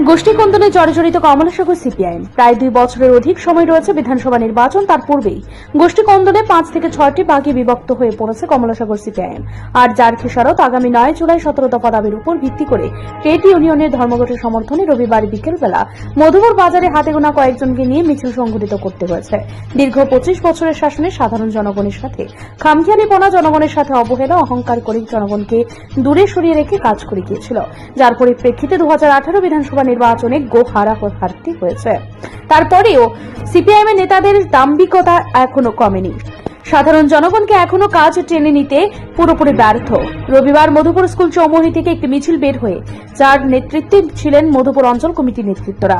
গোষ্ঠী কন্দনে জর্জরিত কমলাসাগর সিপিআইএম। প্রায় দুই বছরের অধিক সময় রয়েছে বিধানসভা নির্বাচন, তার পূর্বেই গোষ্ঠী কন্দনে পাঁচ থেকে ছয়টি ভাগে বিভক্ত হয়ে পড়েছে কমলাসাগর সিপিআইএম। আর যার খেসারত আগামী নয় জুলাই সতেরো দফা দাবির উপর ভিত্তি করে ট্রেড ইউনিয়নের ধর্মঘটের সমর্থনে রবিবার বিকেলবেলা মধুপুর বাজারে হাতে গোনা কয়েকজনকে নিয়ে মিছিল সংঘটিত করতে হয়েছে। দীর্ঘ পঁচিশ বছরের শাসনে সাধারণ জনগণের সাথে খামখেয়ালিপনা জনগণের সাথে অবহেলা অহংকার করে জনগণকে দূরে সরিয়ে রেখে কাজ করে গিয়েছিল। যার পরিপ্রেক্ষিতে দু বিধানসভা নির্বাচনে গোহারা হারতে হয়েছে। তারপরেও সিপিআইএম এর নেতাদের দাম্ভিকতা এখনও কমেনি। সাধারণ জনগণকে এখনও কাজ টেনে নিতে পুরোপুরি ব্যর্থ। রবিবার মধুপুর স্কুল চৌমুহনী থেকে একটি মিছিল বের হয়ে যার নেতৃত্বে ছিলেন মধুপুর অঞ্চল কমিটির নেতৃত্বরা।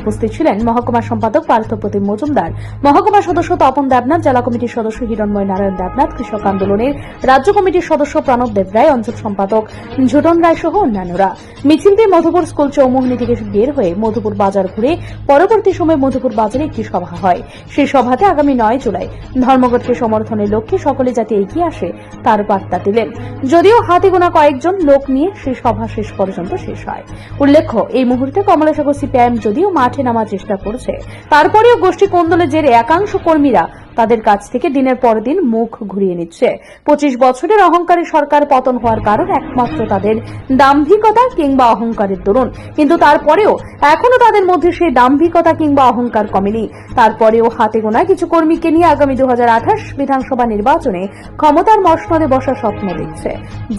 উপস্থিত ছিলেন মহকুমা সম্পাদক পার্থপ্রতিম মজুমদার। মহকুমা সদস্য তপন দেবনাথ, জেলা কমিটির সদস্য হিরণময় নারায়ণ দেবনাথ, কৃষক আন্দোলনের রাজ্য কমিটির সদস্য প্রণব দেবরায় অঞ্চল সম্পাদক ঝুটন রায় সহ অন্যান্যরা। মিছিলটি মধুপুর স্কুল চৌমুহনী থেকে বের হয়ে মধুপুর বাজার ঘুরে পরবর্তী সময় মধুপুর বাজারে একটি সভা হয়। সেই সভাতে আগামী নয় জুলাই ধর্মঘটকে সমর্থনের লক্ষ্যে সকলে যাতে এগিয়ে আসে, তার বার্তা দিলেন। যদিও হাতে গোনা কয়েকজন লোক নিয়ে সেই সভা শেষ পর্যন্ত শেষ হয়। উল্লেখ্য, এই মুহূর্তে কমলাসাগর সিপিআইএম যদিও মাঠে নামার চেষ্টা করছে। তারপরেও গোষ্ঠী কোন্দলের জেরে একাংশ কর্মীরা তাদের কাছ থেকে দিনের পর দিন মুখ ঘুরিয়ে নিচ্ছে। পঁচিশ বছরের অহংকারী সরকার পতন হওয়ার কারণ একমাত্র তাদের দাম্ভিকতা কিংবা অহংকারের দরুন। কিন্তু তারপরেও এখনও তাদের মধ্যে সেই দাম্ভিকতা কিংবা অহংকার কমেনি। তারপরেও হাতে গোনা কিছু কর্মীকে নিয়ে আগামী দু হাজার আঠাশ বিধানসভা নির্বাচনে ক্ষমতার মসনদে বসার স্বপ্ন দেখছে।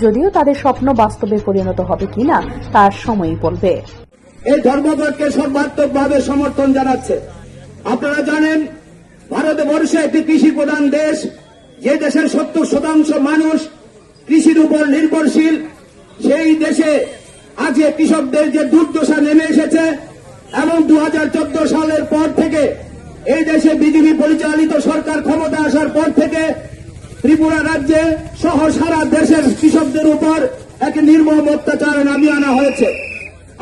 যদিও তাদের স্বপ্ন বাস্তবে পরিণত হবে কিনা, তার সময়ই বলবে। এই ধর্মঘটকে সর্বাত্মকভাবে সমর্থন জানাচ্ছে। আপনারা জানেন ভারতবর্ষে একটি কৃষি প্রধান দেশ, যে দেশের সত্তর শতাংশ মানুষ কৃষির উপর নির্ভরশীল, সেই দেশে আজকে কৃষকদের যে দুর্দশা নেমে এসেছে এবং দু হাজার চোদ্দ সালের পর থেকে এই দেশে বিজেপি পরিচালিত সরকার ক্ষমতা আসার পর থেকে ত্রিপুরা রাজ্যে সহ সারা দেশের কৃষকদের উপর এক নির্মম অত্যাচার নামিয়ে আনা হয়েছে।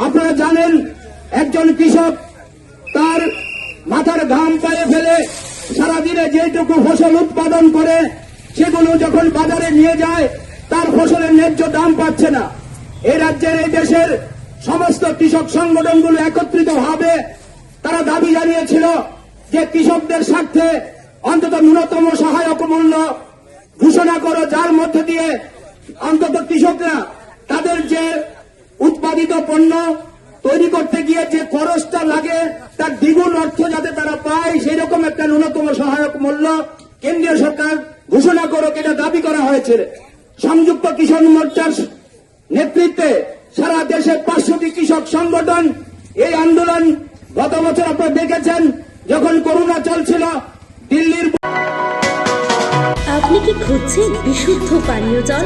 আপনারা জানেন, একজন কৃষক তার মাথার ঘাম পায়ে ফেলে সারাদিনে যেটুকু ফসল উৎপাদন করে, সেগুলো যখন বাজারে নিয়ে যায়, তার ফসলের ন্যায্য দাম পাচ্ছে না। এই রাজ্যের, এই দেশের সমস্ত কৃষক সংগঠনগুলো একত্রিত ভাবে তারা দাবি জানিয়েছিল যে কৃষকদের স্বার্থে অন্তত ন্যূনতম সহায়ক মূল্য ঘোষণা করো, যার মধ্যে দিয়ে অন্তত কৃষকরা পণ্য তৈরি করতে গিয়ে যে খরচটা লাগে, তার দ্বিগুণ অর্থ যাতে তারা পায় সেই রকম একটা ন্যূনতম সহায়ক মূল্য কেন্দ্রীয় সরকার ঘোষণা করুক, এটা দাবি করা হয়েছে। সংযুক্ত কৃষক মোর্চার নেতৃত্বে সারা দেশে পাঁচশোটি কৃষক সংগঠন এই আন্দোলন গত বছর আপনারা দেখেছেন, যখন করোনা চলছিল, দিল্লির আপনি কি খুঁজছেন বিশুদ্ধ পানীয় জল?